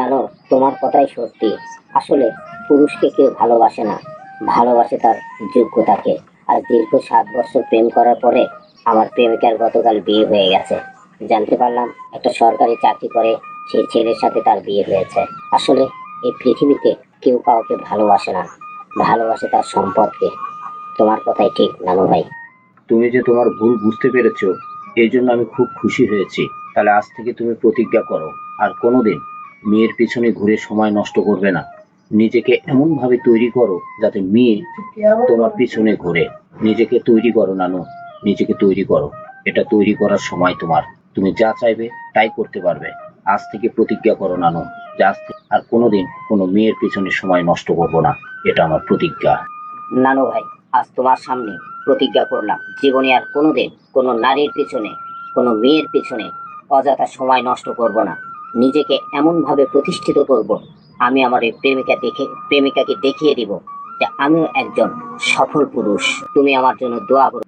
নানো তোমার কথাই সত্যি। আসলে পুরুষকে কেউ ভালোবাসে না। ভালোবাসে তার যোগ্যতাকে। আর দীর্ঘ সাত বছর প্রেম করার পরে আমার প্রেমিকার গতকাল বিয়ে হয়ে গেছে। জানতে পারলাম একটা সরকারি চাকরি করে সেই ছেলের সাথে তার বিয়ে হয়েছে। আসলে এই পৃথিবীতে কেউ কাউকে ভালোবাসে না। ভালোবাসে তার সম্পদকে। তোমার কথাই ঠিক, নানু ভাই। তুমি যে তোমার ভুল বুঝতে পেরেছ, এই জন্য আমি খুব খুশি হয়েছি। তাহলে আজ থেকে তুমি প্রতিজ্ঞা করো। আর কোনোদিন মেয়ের পিছনে ঘুরে সময় নষ্ট করবে না। নিজেকে এমন ভাবে তৈরি করো যাতে মেয়ে তোমার পিছনে ঘুরে। নিজেকে তৈরি করো, নানু। নিজেকে তৈরি করো। এটা তৈরি করার সময় তোমার। তুমি যা চাইবে তাই করতে পারবে। আজ থেকে প্রতিজ্ঞা করো, নানু। যে আজ আর কোনোদিন কোনো মেয়ের পিছনে সময় নষ্ট করব না। এটা আমার প্রতিজ্ঞা। নানু ভাই, আজ তোমার সামনে প্রতিজ্ঞা করলাম। জীবনে আর কোনোদিন কোনো নারীর পিছনে, কোনো মেয়ের পিছনে অযথা সময় নষ্ট করব না। নিজেকে এমনভাবে প্রতিষ্ঠিত করব, আমি আমার এই প্রেমিকা দেখে, প্রেমিকাকে দেখিয়ে দিব যে আমিও একজন সফল পুরুষ। তুমি আমার জন্য দোয়া করো।